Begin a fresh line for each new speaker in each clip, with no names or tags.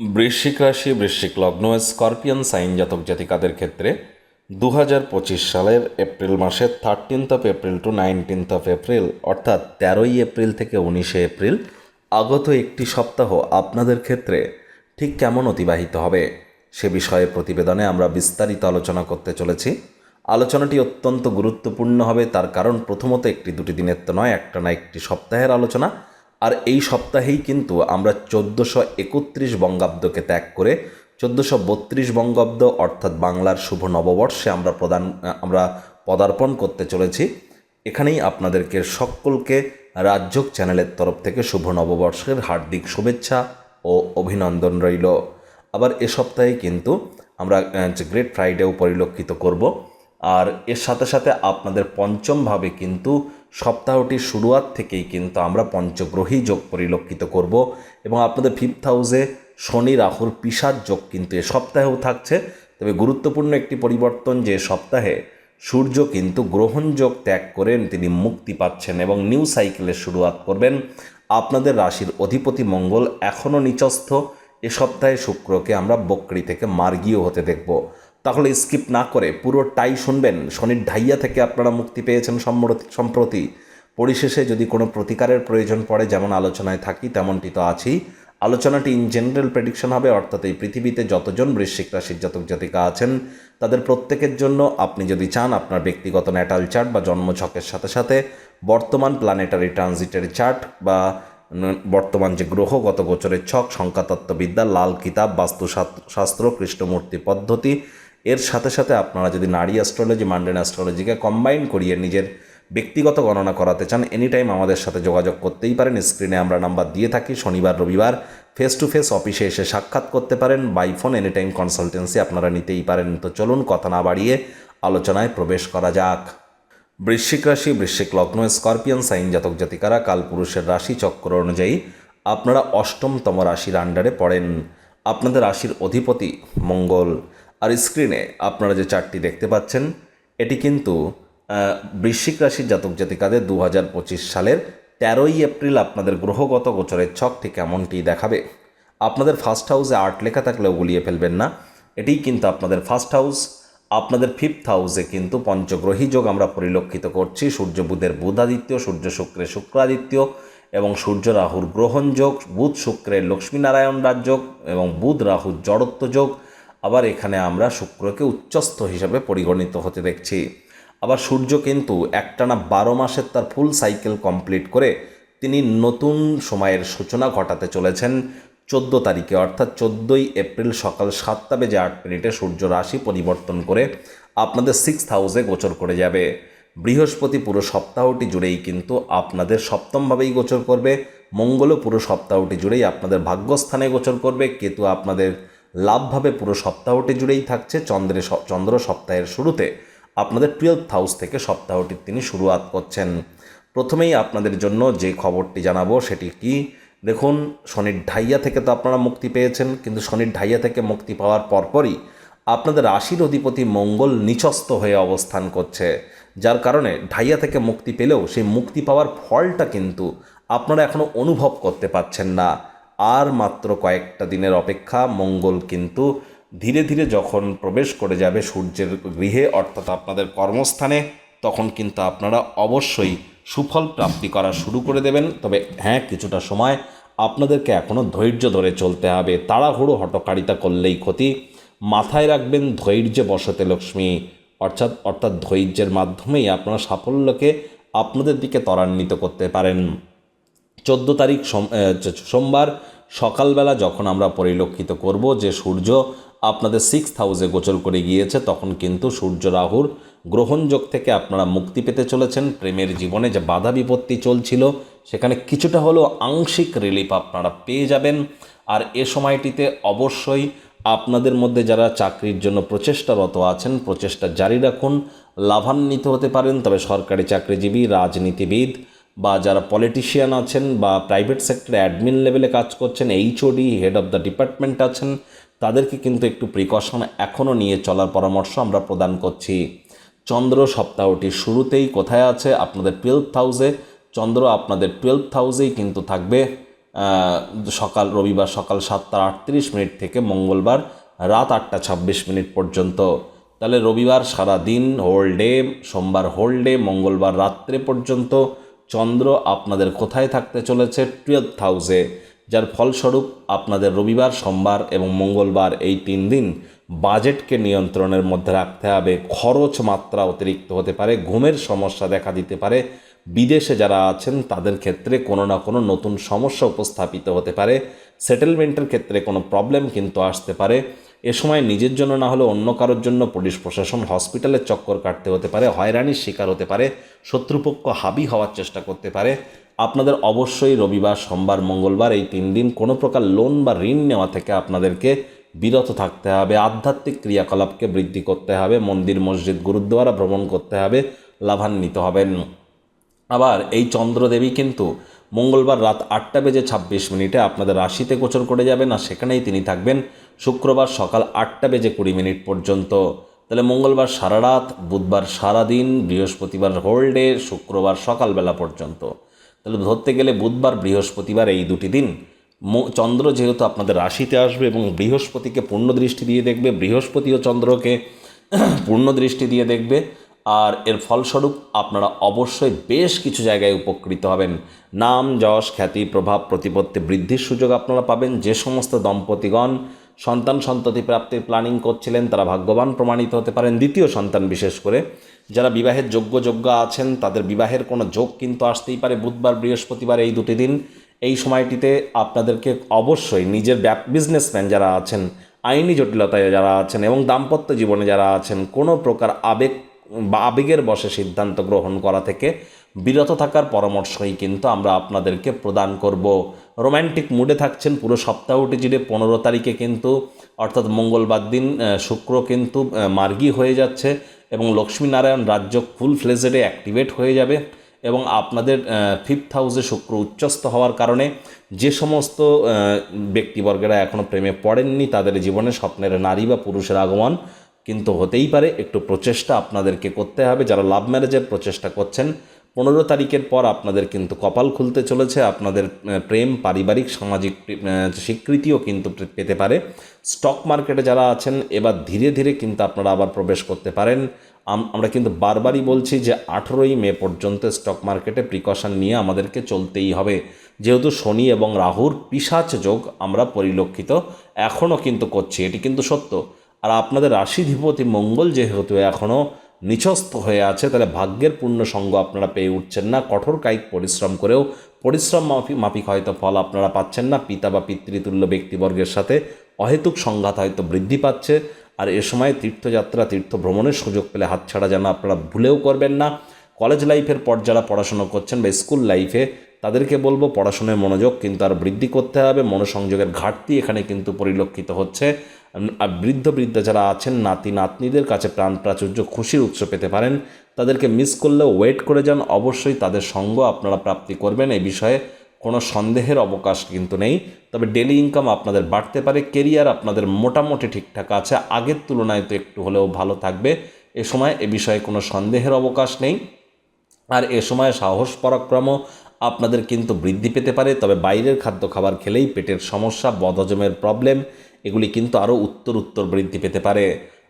বৃশ্চিক রাশি, বৃশ্চিক লগ্ন, স্করপিয়ান সাইন জাতক জাতিকাদের ক্ষেত্রে দু হাজার পঁচিশ সালের এপ্রিল মাসের thirteenth of April to nineteenth of April অর্থাৎ তেরোই এপ্রিল থেকে উনিশে এপ্রিল, আগত একটি সপ্তাহ আপনাদের ক্ষেত্রে ঠিক কেমন অতিবাহিত হবে? সে বিষয়ে প্রতিবেদনে আমরা বিস্তারিত আলোচনা করতে চলেছি। আলোচনাটি অত্যন্ত গুরুত্বপূর্ণ হবে, তার কারণ প্রথমত একটি দুটি দিনের তো নয়, একটা না একটি সপ্তাহের আলোচনা। আর এই সপ্তাহেই কিন্তু আমরা চোদ্দোশো একত্রিশ বঙ্গাব্দকে ত্যাগ করে চোদ্দোশো বত্রিশ বঙ্গাব্দ, অর্থাৎ বাংলার শুভ নববর্ষে আমরা প্রদান, আমরা পদার্পণ করতে চলেছি। এখানেই আপনাদেরকে সকলকে রাজ্যক চ্যানেলের তরফ থেকে শুভ নববর্ষের হার্দিক শুভেচ্ছা ও অভিনন্দন রইল। আবার এ সপ্তাহে কিন্তু আমরা গ্রেট ফ্রাইডেও পরিলক্ষিত করব। আর এর সাথে সাথে আপনাদের পঞ্চমভাবে কিন্তু সপ্তাহটির শুরুয়াত থেকেই কিন্তু আমরা পঞ্চগ্রহী যোগ পরিলক্ষিত করব এবং আপনাদের ফিফথ হাউসে শনি, রাহুর পিসার যোগ কিন্তু এ সপ্তাহেও থাকছে। তবে গুরুত্বপূর্ণ একটি পরিবর্তন যে সপ্তাহে সূর্য কিন্তু গ্রহণ যোগ ত্যাগ করেন, তিনি মুক্তি পাচ্ছেন এবং নিউ সাইকেলের শুরুয়াত করবেন। আপনাদের রাশির অধিপতি মঙ্গল এখনও নিচস্থ। এ সপ্তাহে শুক্রকে আমরা বকরি থেকে মার্গীয় হতে দেখব। তাহলে স্কিপ না করে পুরোটাই শুনবেন। শনির ঢাইয়া থেকে আপনারা মুক্তি পেয়েছেন সম্প্রতি। পরিশেষে যদি কোনো প্রতিকারের প্রয়োজন পড়ে, যেমন আলোচনায় থাকি, তেমনটি তো আছেই। আলোচনাটি ইন জেনারেল প্রেডিকশন হবে, অর্থাৎ এই পৃথিবীতে যতজন বৃশ্চিক রাশির জাতক জাতিকা আছেন, তাদের প্রত্যেকের জন্য আপনি যদি চান আপনার ব্যক্তিগত ন্যাটাল চার্ট বা জন্মছকের সাথে সাথে বর্তমান প্ল্যানেটারি ট্রানজিটের চার্ট বা বর্তমান যে গ্রহগত গোচরের ছক, সংখ্যাতত্ত্ববিদ্যা, লাল কিতাব, বাস্তুশাস্ত্র, কৃষ্ণমূর্তি পদ্ধতি এর সাথে সাথে আপনারা যদি নারী অ্যাস্ট্রোলজি মান্ডেন অ্যাস্ট্রোলজিকে কম্বাইন করিয়ে নিজের ব্যক্তিগত গণনা করাতে চান এনি টাইম আমাদের সাথে যোগাযোগ করতেই পারেন। স্ক্রিনে আমরা নাম্বার দিয়ে থাকি, শনিবার, রবিবার। ফেস টু ফেস অফিসে এসে সাক্ষাৎ করতে পারেন। By phone any time consultancy আপনারা নিতেই পারেন। তো চলুন, কথা না বাড়িয়ে আলোচনায় প্রবেশ করা যাক। বৃশ্চিক রাশি, বৃশ্চিক লগ্ন, স্করপিয়ান, সাইন জাতক জাতিকারা কালপুরুষের রাশি চক্র অনুযায়ী আপনারা অষ্টমতম রাশির আন্ডারে পড়েন। আপনাদের রাশির অধিপতি মঙ্গল। আর স্ক্রিনে আপনারা যে চারটি দেখতে পাচ্ছেন, এটি কিন্তু বৃশ্চিক রাশির জাতক জাতিকাদের দু হাজার পঁচিশ সালের তেরোই এপ্রিল আপনাদের গ্রহগত গোচরের ছক ঠিক এমনটি দেখাবে। আপনাদের ফার্স্ট হাউসে আর্ট লেখা থাকলেও গুলিয়ে ফেলবেন না। এটিই কিন্তু আপনাদের ফার্স্ট হাউস আপনাদের ফিফথ হাউসে কিন্তু পঞ্চগ্রহী যোগ আমরা পরিলক্ষিত করছি। সূর্য বুধের বুধাদিত্য, সূর্য শুক্রের শুক্রাদিত্য এবং সূর্য রাহুর গ্রহণ যোগ, বুধ শুক্রের লক্ষ্মীনারায়ণ রাজযোগ এবং বুধ রাহুর জড়ত্ব যোগ। আবার এখানে আমরা শুক্রকে উচ্চস্থ হিসাবে পরিগণিত হতে দেখছি। আবার সূর্য কিন্তু একটানা বারো মাসের তার ফুল সাইকেল কমপ্লিট করে তিনি নতুন সময়ের সূচনা ঘটাতে চলেছেন চোদ্দ তারিখে, অর্থাৎ চোদ্দোই এপ্রিল সকাল সাতটা বেজে আট মিনিটে সূর্য রাশি পরিবর্তন করে আপনাদের সিক্স হাউসে গোচর করে যাবে। বৃহস্পতি পুরো সপ্তাহটি জুড়েই কিন্তু আপনাদের সপ্তমভাবেই গোচর করবে। মঙ্গলও পুরো সপ্তাহটি জুড়েই আপনাদের ভাগ্যস্থানে গোচর করবে। কেতু আপনাদের লাভভাবে পুরো সপ্তাহটি জুড়েই থাকছে। চন্দ্রে চন্দ্র সপ্তাহের শুরুতে আপনাদের টুয়েলভ হাউস থেকে সপ্তাহটির তিনি শুরুয়াত করছেন। প্রথমেই আপনাদের জন্য যে খবরটি জানাব সেটি কি? দেখুন, শনির ঢাইয়া থেকে তো আপনারা মুক্তি পেয়েছেন, কিন্তু শনির ঢাইয়া থেকে মুক্তি পাওয়ার পরপরই আপনাদের রাশির অধিপতি মঙ্গল নিচস্ত হয়ে অবস্থান করছে। যার কারণে ঢাইয়া থেকে মুক্তি পেলেও সেই মুক্তি পাওয়ার ফলটা কিন্তু আপনারা এখনও অনুভব করতে পারছেন না। আর মাত্র কয়েকটা দিনের অপেক্ষা মঙ্গল কিন্তু ধীরে ধীরে যখন প্রবেশ করে যাবে সূর্যের গৃহে, অর্থাৎ আপনাদের কর্মস্থানে, তখন কিন্তু আপনারা অবশ্যই সুফল প্রাপ্তি করা শুরু করে দেবেন। তবে হ্যাঁ কিছুটা সময় আপনাদেরকে এখনও ধৈর্য ধরে চলতে হবে। তাড়াহুড়ো হটকারিতা করলেই ক্ষতি। মাথায় রাখবেন ধৈর্যে বসতে লক্ষ্মী। অর্থাৎ অর্থাৎ ধৈর্যের মাধ্যমেই আপনারা সাফল্যকে আপনাদের দিকে ত্বরান্বিত করতে পারেন। চোদ্দ তারিখ সোমবার সকালবেলা যখন আমরা পরিলক্ষিত করব যে সূর্য আপনাদের সিক্স হাউসে গোচর করে গিয়েছে, তখন কিন্তু সূর্য রাহুর গ্রহণযোগ থেকে আপনারা মুক্তি পেতে চলেছেন। প্রেমের জীবনে যে বাধা বিপত্তি চলছিল, সেখানে কিছুটা হলেও আংশিক রিলিফ আপনারা পেয়ে যাবেন। আর এ সময়টিতে অবশ্যই আপনাদের মধ্যে যারা চাকরির জন্য প্রচেষ্টারত আছেন, প্রচেষ্টা জারি রাখুন। লাভান্বিত হতে পারেন, তবে সরকারি চাকরিজীবী, রাজনীতিবিদ বা যারা পলিটিশিয়ান আছেন বা প্রাইভেট সেক্টরে অ্যাডমিন লেভেলে কাজ করছেন HOD head of the department আছেন, তাদেরকে কিন্তু একটু প্রিকশন এখনও নিয়ে চলার পরামর্শ আমরা প্রদান করছি। চন্দ্র সপ্তাহটির শুরুতেই কোথায় আছে? আপনাদের টুয়েলভ হাউসে চন্দ্র আপনাদের টুয়েলভ হাউসেই কিন্তু থাকবে সকাল, রবিবার সকাল সাতটা আটত্রিশ মিনিট থেকে মঙ্গলবার রাত আটটা ছাব্বিশ মিনিট পর্যন্ত। তাহলে রবিবার সারা দিন হোল ডে সোমবার হোল ডে মঙ্গলবার রাত্রে পর্যন্ত চন্দ্র আপনাদের কোথায় থাকতে চলেছে? টুয়েলভ হাউসে যার ফলস্বরূপ আপনাদের রবিবার, সোমবার এবং মঙ্গলবার এই তিন দিন বাজেটকে নিয়ন্ত্রণের মধ্যে রাখতে হবে। খরচ মাত্রা অতিরিক্ত হতে পারে, ঘুমের সমস্যা দেখা দিতে পারে। বিদেশে যারা আছেন, তাদের ক্ষেত্রে কোনো না কোনো নতুন সমস্যা উপস্থাপিত হতে পারে। সেটেলমেন্টের ক্ষেত্রে কোনো প্রবলেম কিন্তু আসতে পারে। এ সময় নিজের জন্য না হলে অন্য কারোর জন্য পুলিশ প্রশাসন হসপিটালের চক্কর কাটতে হতে পারে, হয়রানির শিকার হতে পারে, শত্রুপক্ষ হাবি হওয়ার চেষ্টা করতে পারে। আপনাদের অবশ্যই রবিবার, সোমবার, মঙ্গলবার এই তিন দিন কোনো প্রকার লোন বা ঋণ নেওয়া থেকে আপনাদেরকে বিরত থাকতে হবে। আধ্যাত্মিক ক্রিয়াকলাপকে বৃদ্ধি করতে হবে, মন্দির, মসজিদ, গুরুদ্বারা ভ্রমণ করতে হবে, লাভান্বিত হবেন। আবার এই চন্দ্রদেবী কিন্তু মঙ্গলবার রাত আটটা বেজে ছাব্বিশ মিনিটে আপনাদের রাশিতে গোচর করে যাবেন আর সেখানেই তিনি থাকবেন। শুক্রবার সকাল আটটা বেজে কুড়ি মিনিট পর্যন্ত। তাহলে মঙ্গলবার সারা রাত বুধবার সারা দিন বৃহস্পতিবার হোল ডে, শুক্রবার সকালবেলা পর্যন্ত। তাহলে ধরতে গেলে বুধবার, বৃহস্পতিবার এই দুটি দিন। চন্দ্র যেহেতু আপনাদের রাশিতে আসবে এবং বৃহস্পতিকে পূর্ণ দৃষ্টি দিয়ে দেখবে, বৃহস্পতিও চন্দ্রকে পূর্ণ দৃষ্টি দিয়ে দেখবে। আর এর ফলস্বরূপ আপনারা অবশ্যই বেশ কিছু জায়গায় উপকৃত হবেন। নাম, যশ, খ্যাতি, প্রভাব, প্রতিপত্তি বৃদ্ধির সুযোগ আপনারা পাবেন। যে সমস্ত দম্পতিগণ সন্তান সন্ততি প্রাপ্তির প্ল্যানিং করছিলেন, তারা ভাগ্যবান প্রমাণিত হতে পারেন। দ্বিতীয় সন্তান বিশেষ করে, যারা বিবাহের যোগ্য যোগ্য আছেন, তাদের বিবাহের কোনো যোগ কিন্তু আসতেই পারে বুধবার, বৃহস্পতিবার এই দুটি দিন। এই সময়টিতে আপনাদেরকে অবশ্যই নিজের ব্যাপ বিজনেসম্যান যারা আছেন, আইনি জটিলতায় যারা আছেন এবং দাম্পত্য জীবনে যারা আছেন, কোনো প্রকার আবেগ বা আবেগের বসে সিদ্ধান্ত গ্রহণ করা থেকে বিরত থাকার পরামর্শই কিন্তু আমরা আপনাদেরকে প্রদান করব। রোম্যান্টিক মুডে থাকছেন পুরো সপ্তাহটি জুড়ে পনেরো তারিখে কিন্তু, অর্থাৎ মঙ্গলবার দিন শুক্র কিন্তু মার্গী হয়ে যাচ্ছে এবং লক্ষ্মীনারায়ণ রাজ্য ফুল ফ্লেজেডে অ্যাক্টিভেট হয়ে যাবে এবং আপনাদের ফিফথ হাউসে শুক্র উচ্চস্থ হওয়ার কারণে যে সমস্ত ব্যক্তিবর্গেরা এখনও প্রেমে পড়েননি, তাদের জীবনে স্বপ্নের নারী বা পুরুষের আগমন কিন্তু হতেই পারে। একটু প্রচেষ্টা আপনাদেরকে করতে হবে। যারা লাভ ম্যারেজের প্রচেষ্টা করছেন পনেরো তারিখের পর আপনাদের কিন্তু কপাল খুলতে চলেছে, আপনাদের প্রেম, পারিবারিক, সামাজিক স্বীকৃতিও কিন্তু পেতে পারে। স্টক মার্কেটে যারা আছেন, এবার ধীরে ধীরে কিন্তু আপনারা আবার প্রবেশ করতে পারেন। আম- আমরা কিন্তু বারবারই বলছি যে আঠেরোই মে পর্যন্ত স্টক মার্কেটে প্রিকশন নিয়ে আমাদেরকে চলতেই হবে। যেহেতু শনি এবং রাহুর পিসাচ যোগ আমরা পরিলক্ষিত এখনও কিন্তু করছি, এটি কিন্তু সত্য। আর আপনাদের রাশিধিপতি মঙ্গল যেহেতু এখনও নিচস্থ হয়ে আছে, তাহলে ভাগ্যের পূর্ণ সঙ্গ আপনারা পেয়ে উঠছেন না। কঠোর কায়িক পরিশ্রম করেও পরিশ্রম মাফিক মাফিক হয়তো ফল আপনারা পাচ্ছেন না। পিতা বা পিতৃতুল্য ব্যক্তিবর্গের সাথে অহেতুক সংঘাত হয়তো বৃদ্ধি পাচ্ছে। আর এ সময় তীর্থযাত্রা তীর্থ ভ্রমণের সুযোগ পেলে হাতছাড়া যেন আপনারা ভুলেও করবেন না। কলেজ লাইফের পর যারা পড়াশুনো করছেন বা স্কুল লাইফে তাদেরকে বলব পড়াশোনায় মনোযোগ, কিন্তু আর বৃদ্ধি করতে হবে। মনোসংযোগের ঘাটতি এখানে কিন্তু পরিলক্ষিত হচ্ছে। আর বৃদ্ধ বৃদ্ধ যারা আছেন, নাতি নাতনিদের কাছে প্রাণ প্রাচুর্য, খুশির উৎস পেতে পারেন। তাদেরকে মিস করলেও ওয়েট করে যান। অবশ্যই তাদের সঙ্গ আপনারা প্রাপ্তি করবেন। এই বিষয়ে কোনো সন্দেহের অবকাশ কিন্তু নেই। তবে ডেলি ইনকাম আপনাদের বাড়তে পারে। কেরিয়ার আপনাদের মোটামুটি ঠিকঠাক আছে। আগের তুলনায় তো একটু হলেও ভালো থাকবে। এ সময় এ বিষয়ে কোনো সন্দেহের অবকাশ নেই। আর এ সময় সাহস, পরাক্রম আপনাদের কিন্তু বৃদ্ধি পেতে পারে, তবে বাইরের খাদ্য খাবার খেলেই পেটের সমস্যা, বদহজমের প্রবলেম এগুলি কিন্তু আরও উত্তর উত্তর বৃদ্ধি পেতে পারে।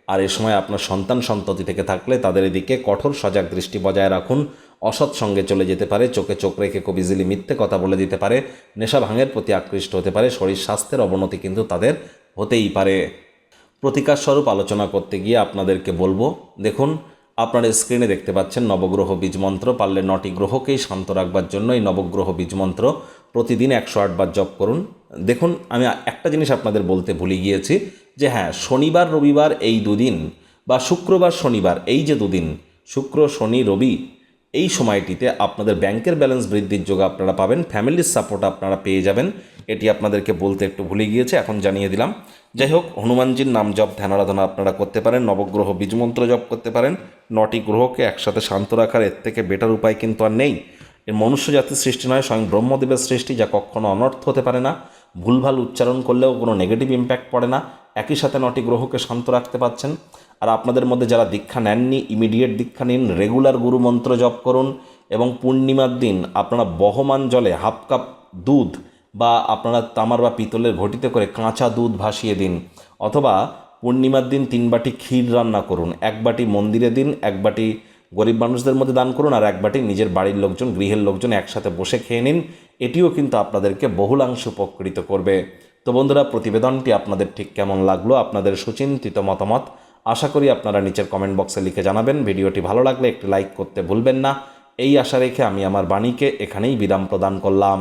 আর এ সময় আপনার সন্তান সন্ততি থেকে থাকলে তাদের এদিকে কঠোর সজাগ দৃষ্টি বজায় রাখুন। অসৎ সঙ্গে চলে যেতে পারে, চোখে চোখ রেখে খুব ইজিলি মিথ্যে কথা বলে দিতে পারে, নেশা ভাঙের প্রতি আকৃষ্ট হতে পারে, শরীর স্বাস্থ্যের অবনতি কিন্তু তাদের হতেই পারে। প্রতিকার স্বরূপ আলোচনা করতে গিয়ে আপনাদেরকে বলব, দেখুন আপনারা স্ক্রিনে দেখতে পাচ্ছেন নবগ্রহ বীজ মন্ত্র পারলে নটি গ্রহকেই শান্ত রাখবার জন্য এই নবগ্রহ বীজ মন্ত্র প্রতিদিন একশো আটবার জপ করুন। দেখুন, আমি একটা জিনিস আপনাদের বলতে ভুলে গিয়েছি যে হ্যাঁ শনিবার, রবিবার এই দুদিন বা শুক্রবার, শনিবার এই যে দুদিন, শুক্র, শনি, রবি এই সময়টিতে আপনাদের ব্যাংকের ব্যালেন্স বৃদ্ধির যোগ আপনারা পাবেন। ফ্যামিলির সাপোর্ট আপনারা পেয়ে যাবেন। এটি আপনাদেরকে বলতে একটু ভুলে গিয়েছে, এখন জানিয়ে দিলাম। যাই হোক হনুমানজির নাম জপ, ধ্যান আরাধনা আপনারা করতে পারেন, নবগ্রহ বীজমন্ত্র জপ করতে পারেন, নটি গ্রহকে একসাথে শান্ত রাখার এর থেকে বেটার উপায় কিন্তু আর নেই। এর মনুষ্য জাতির সৃষ্টি নয়, স্বয়ং ব্রহ্মদেবের সৃষ্টি যা কখনো অনর্থ হতে পারে না। ভুলভাল উচ্চারণ করলেও কোনো নেগেটিভ ইম্প্যাক্ট পড়ে না। একই সাথে নটি গ্রহকে শান্ত রাখতে পাচ্ছেন আর আপনাদের মধ্যে যারা দীক্ষা নেননি ইমিডিয়েট দীক্ষা নিন রেগুলার গুরু মন্ত্র জপ করুন এবং পূর্ণিমার দিন আপনারা বহমান জলে হাফ কাপ দুধ বা আপনারা তামার বা পিতলের ঘটিতে করে কাঁচা দুধ ভাসিয়ে দিন, অথবা পূর্ণিমার দিন তিন বাটি ক্ষীর রান্না করুন, এক বাটি মন্দিরে দিন, এক বাটি গরিব মানুষদের মধ্যে দান করুন, আর এক বাটি নিজের বাড়ির লোকজন, গৃহের লোকজন একসাথে বসে খেয়ে নিন। এটিও কিন্তু আপনাদেরকে বহুলাংশ উপকৃত করবে। তো বন্ধুরা, প্রতিবেদনটি আপনাদের ঠিক কেমন লাগল, আপনাদের সুচিন্তিত মতামত, আশা করি আপনারা নিচের কমেন্ট বক্সে লিখে জানাবেন। ভিডিওটি ভালো লাগলে একটি লাইক করতে ভুলবেন না। এই আশা রেখে আমি আমার বাণীকে এখানেই বিরাম প্রদান করলাম।